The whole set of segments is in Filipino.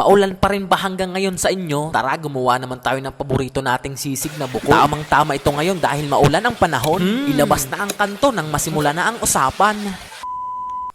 Maulan pa rin ba hanggang ngayon sa inyo? Tara, gumawa naman tayo ng paborito nating sisig na buko. Tamang tama ito ngayon dahil maulan ang panahon. Ilabas na ang kanto nang masimula na ang usapan.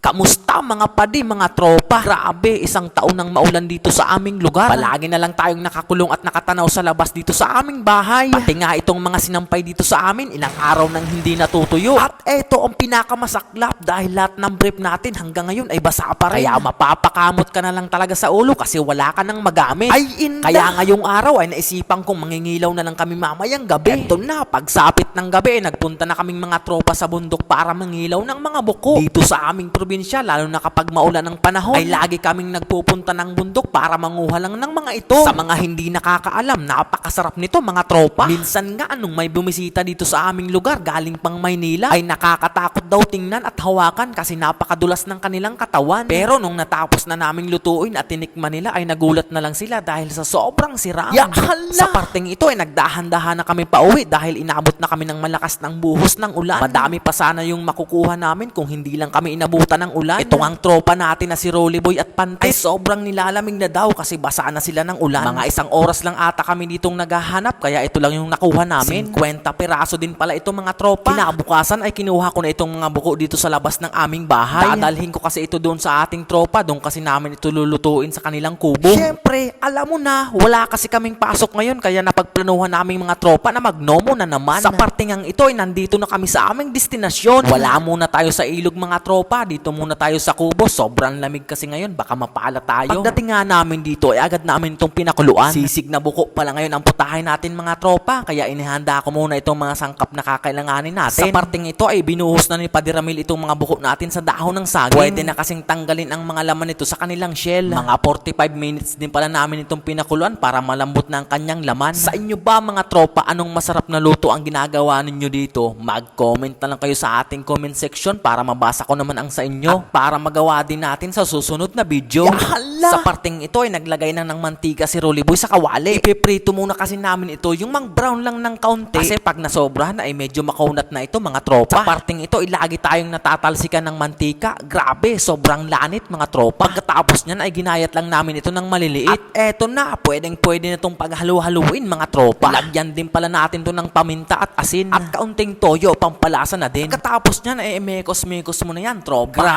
Kamusta mga padi, mga tropa? Grabe, isang taon nang maulan dito sa aming lugar. Palagi na lang tayong nakakulong at nakatanaw sa labas dito sa aming bahay. Pati nga itong mga sinampay dito sa amin, ilang araw nang hindi natutuyo. At eto ang pinakamasaklap dahil lahat ng brief natin hanggang ngayon ay basa pa rin. Kaya mapapakamot ka na lang talaga sa ulo kasi wala ka nang magamit. Ay inda! Kaya ngayong araw ay naisipan kong mangingilaw na lang kami mamayang gabi. Eto na, pagsapit ng gabi, nagpunta na kaming mga tropa sa bundok para mangilaw ng mga buko. Dito sa aming probinsya, lalo na kapag maulan ng panahon, ay lagi kaming nagpupunta ng bundok para manguha lang ng mga ito. Sa mga hindi nakakaalam, napakasarap nito mga tropa. Minsan nga anong may bumisita dito sa aming lugar galing pang Maynila ay nakakatakot daw tingnan at hawakan kasi napakadulas ng kanilang katawan. Pero nung natapos na naming lutuin at tinikman nila ay nagulat na lang sila dahil sa sobrang sira. Ya, hala! Sa parteng ito ay nagdahan-dahan na kami pauwi dahil inabot na kami ng malakas ng buhos ng ulan. Madami pa sana yung makukuha namin kung hindi lang kami inabutan ng ulan. Ito ang tropa natin na si Rolly Boy at Pante. Ay sobrang nilalamig na daw kasi basa na sila ng ulan. Mga isang oras lang ata kami ditong naghahanap kaya ito lang yung nakuha namin. 50 piraso din pala ito mga tropa. Kinabukasan ay kinuha ko na itong mga buko dito sa labas ng aming bahay. Dadalhin ko kasi ito doon sa ating tropa. Doon kasi namin ito lulutuin sa kanilang kubo. Siyempre, alam mo na, wala kasi kaming pasok ngayon kaya napagplanuhan naming mga tropa na magnomo na naman. Sa partingang ito ay nandito na kami sa aming destinasyon. Wala muna tayo sa ilog mga tropa. Dito muna tayo sa kubo. Sobrang lamig kasi ngayon. Baka mapala tayo. Pagdating nga namin dito ay agad namin itong pinakuluan. Sisig na buko pala ngayon ang putahin natin mga tropa. Kaya inihanda ko muna itong mga sangkap na kakailanganin natin. Sa parting ito ay binuhos na ni Padiramil itong mga buko natin sa dahon ng saging. Pwede na kasing tanggalin ang mga laman nito sa kanilang shell. Mga 45 minutes din pala namin itong pinakuluan para malambot na ang kanyang laman. Sa inyo ba mga tropa, anong masarap na luto ang ginagawa ninyo dito? Mag-comment na lang kayo sa ating comment section para mabasa ko naman ang sa inyo. At para magawa din natin sa susunod na video. Ya, hala! Sa parting ito ay naglagay na ng mantika si Rolly Boy sa kawali. Ipiprito muna kasi namin ito yung mang brown lang ng kaunti. Kasi pag nasobrahan ay medyo makaunat na ito mga tropa. Sa parting ito ay lagi tayong natatalsikan ng mantika. Grabe, sobrang lanit mga tropa. Pagkatapos niyan ay ginayat lang namin ito ng maliliit. At eto na, pwedeng pwede na itong paghalu-haluin mga tropa. Lagyan din pala natin to ng paminta at asin. At kaunting toyo, pampalasa na din. Pagkatapos niyan ay mekos-mekos mo na yan, tropa. Grabe,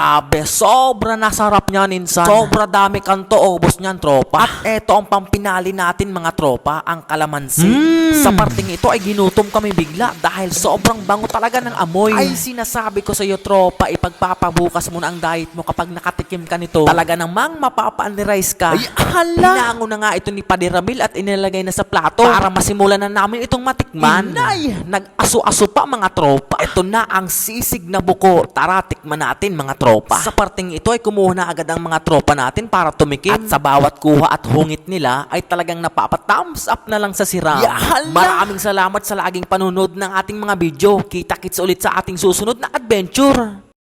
sobra nasarap niyan insan. Sobra dami kanto, ubos niyan, tropa. At eto ang pampinali natin mga tropa, ang kalamansi. Sa parting ito ay ginutom kami bigla dahil sobrang bango talaga ng amoy. Ay sinasabi ko sa iyo tropa, ipagpapabukas mo na ang diet mo kapag nakatikim ka nito. Talaga namang mapapa-unrice ka. Ay, hala! Hinango na nga ito ni Padiramil at inilagay na sa plato para masimulan na namin itong matikman. Inay! Nag-aso-aso pa mga tropa. Ito na ang sisig na buko. Tara, tikman natin mga tropa. Sa parting ito ay kumuha na agad ang mga tropa natin para tumikim. At sa bawat kuha at hungit nila ay talagang napapa-thumbs up na lang sa hala! Maraming salamat sa laging panunod ng ating mga video. Kita-kits ulit sa ating susunod na adventure.